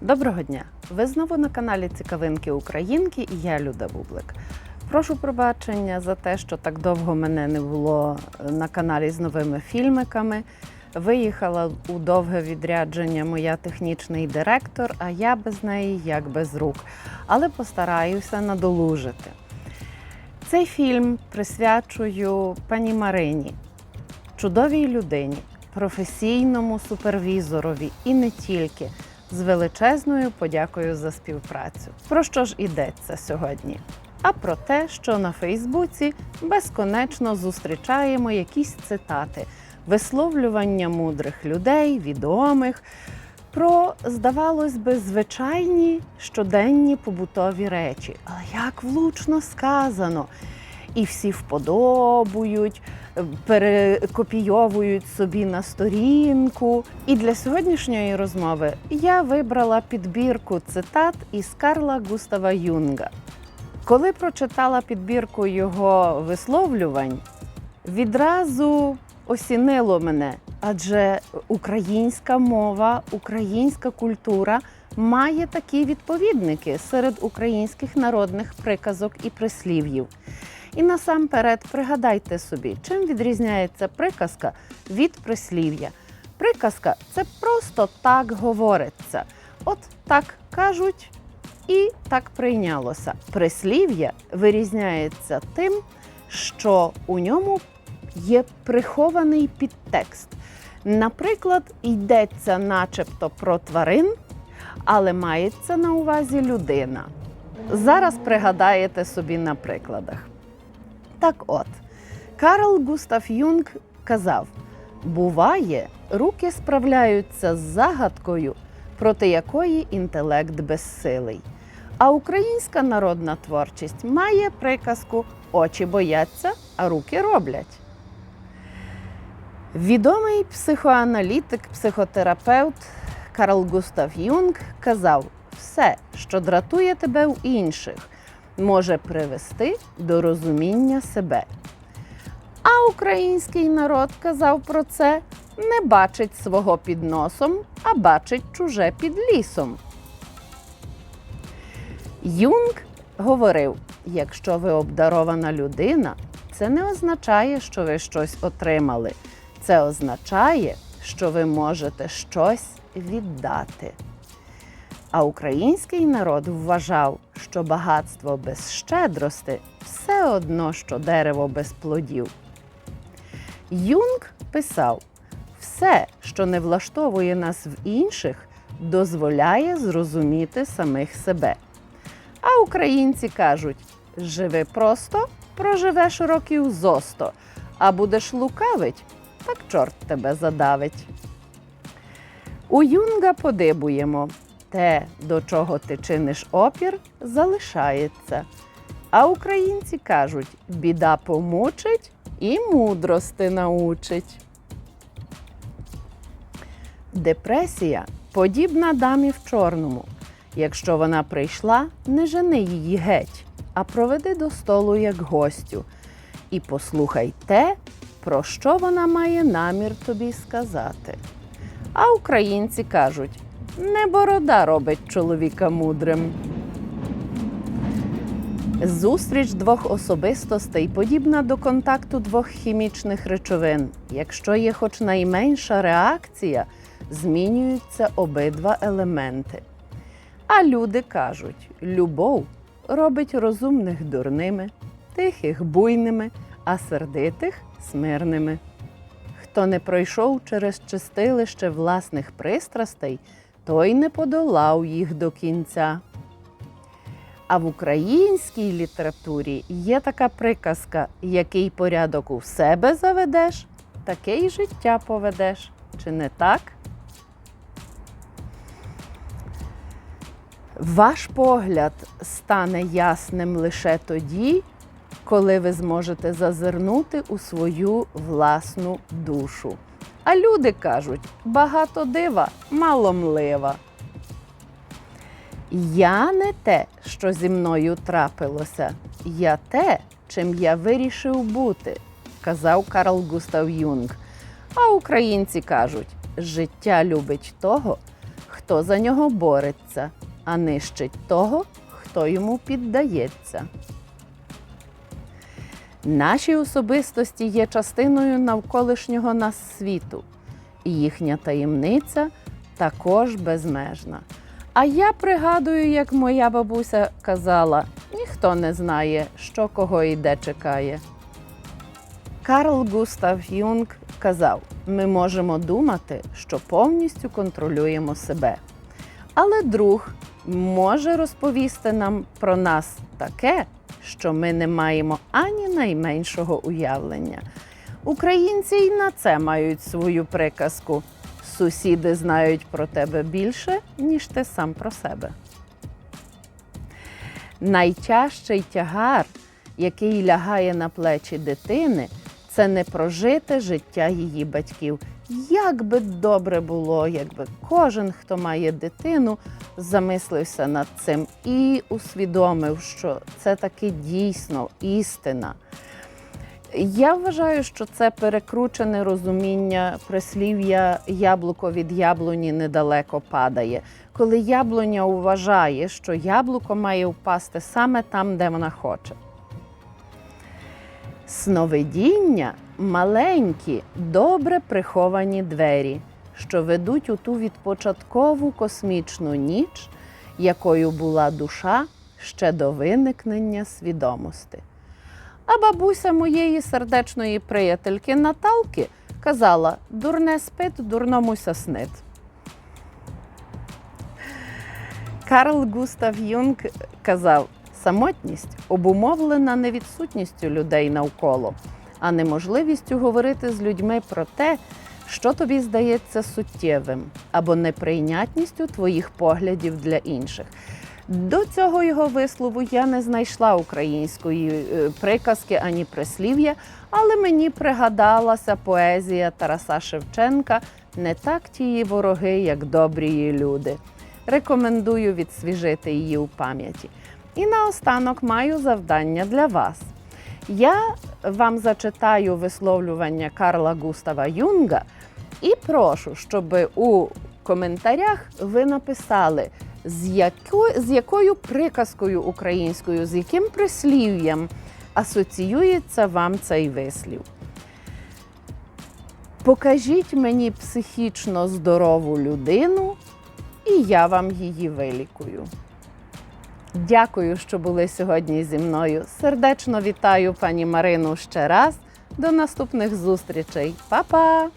Доброго дня! Ви знову на каналі Цікавинки Українки і я Люда Бублик. Прошу пробачення за те, що так довго мене не було на каналі з новими фільмиками. Виїхала у довге відрядження моя технічний директор, а я без неї як без рук. Але постараюся надолужити. Цей фільм присвячую пані Марині, чудовій людині, професійному супервізорові і не тільки з величезною подякою за співпрацю. Про що ж ідеться сьогодні? А про те, що на Фейсбуці безконечно зустрічаємо якісь цитати, висловлювання мудрих людей, відомих, про, здавалось би, звичайні щоденні побутові речі. Але як влучно сказано! І всі вподобують, перекопійовують собі на сторінку. І для сьогоднішньої розмови я вибрала підбірку цитат із Карла Густава Юнга. Коли прочитала підбірку його висловлювань, відразу осінило мене, адже українська мова, українська культура має такі відповідники серед українських народних приказок і прислів'їв. І насамперед пригадайте собі, чим відрізняється приказка від прислів'я. Приказка це просто так говориться. От так кажуть і так прийнялося. Прислів'я вирізняється тим, що у ньому є прихований підтекст. Наприклад, йдеться начебто про тварин, але мається на увазі людина. Зараз пригадаєте собі на прикладах. Так от, Карл Густав Юнг казав: буває, руки справляються з загадкою, проти якої інтелект безсилий. А українська народна творчість має приказку очі бояться, а руки роблять. Відомий психоаналітик, психотерапевт Карл Густав Юнг казав: все, що дратує тебе в інших, може привести до розуміння себе. А український народ казав про це не бачить свого під носом, а бачить чуже під лісом. Юнг говорив: якщо ви обдарована людина, це не означає, що ви щось отримали. Це означає, що ви можете щось віддати. А український народ вважав, що багатство без щедрости все одно, що дерево без плодів. Юнг писав: все, що не влаштовує нас в інших, дозволяє зрозуміти самих себе. А українці кажуть: живи просто, проживеш років зосто, а будеш лукавить, так чорт тебе задавить. У Юнга подибуємо те, до чого ти чиниш опір, залишається. А українці кажуть: біда помучить і мудрости научить. Депресія подібна дамі в чорному. Якщо вона прийшла, не жени її геть, а проведи до столу як гостю. І послухай те, про що вона має намір тобі сказати. А українці кажуть: не борода робить чоловіка мудрим. Зустріч двох особистостей подібна до контакту двох хімічних речовин. Якщо є хоч найменша реакція, змінюються обидва елементи. А люди кажуть: любов робить розумних дурними, тихих буйними, а сердитих смирними. Хто не пройшов через чистилище власних пристрастей, той не подолав їх до кінця. А в українській літературі є така приказка: який порядок у себе заведеш, таке й життя поведеш. Чи не так? Ваш погляд стане ясним лише тоді, коли ви зможете зазирнути у свою власну душу. А люди кажуть: багато дива, мало млива. Я не те, що зі мною трапилося, я те, чим я вирішив бути, казав Карл Густав Юнг. А українці кажуть, життя любить того, хто за нього бореться, а нищить того, хто йому піддається. Наші особистості є частиною навколишнього нас світу, і їхня таємниця також безмежна. А я пригадую, як моя бабуся казала: ніхто не знає, що кого і де чекає. Карл Густав Юнг казав: ми можемо думати, що повністю контролюємо себе. Але друг може розповісти нам про нас таке, що ми не маємо ані найменшого уявлення. Українці й на це мають свою приказку. Сусіди знають про тебе більше, ніж ти сам про себе. Найтяжчий тягар, який лягає на плечі дитини, це не прожите життя її батьків. Як би добре було, якби кожен, хто має дитину, замислився над цим і усвідомив, що це таки дійсно істина. Я вважаю, що це перекручене розуміння прислів'я яблуко від яблуні недалеко падає. Коли яблуня вважає, що яблуко має впасти саме там, де вона хоче. Сновидіння маленькі, добре приховані двері, що ведуть у ту відпочаткову космічну ніч, якою була душа ще до виникнення свідомості. А бабуся моєї сердечної приятельки Наталки казала: дурне спит, дурномуся снит. Карл Густав Юнг казав: самотність обумовлена не відсутністю людей навколо, а неможливістю говорити з людьми про те, що тобі здається суттєвим, або неприйнятністю твоїх поглядів для інших. До цього його вислову я не знайшла української е, приказки ані прислів'я, але мені пригадалася поезія Тараса Шевченка не так тії вороги, як добрі люди. Рекомендую відсвіжити її у пам'яті. І наостанок маю завдання для вас. Я вам зачитаю висловлювання Карла Густава Юнга і прошу, щоб у коментарях ви написали, з, яко, з якою приказкою українською, з яким прислів'ям асоціюється вам цей вислів. Покажіть мені психічно здорову людину, і я вам її вилікую. Дякую, що були сьогодні зі мною. Сердечно вітаю пані Марину ще раз. До наступних зустрічей. Па-па!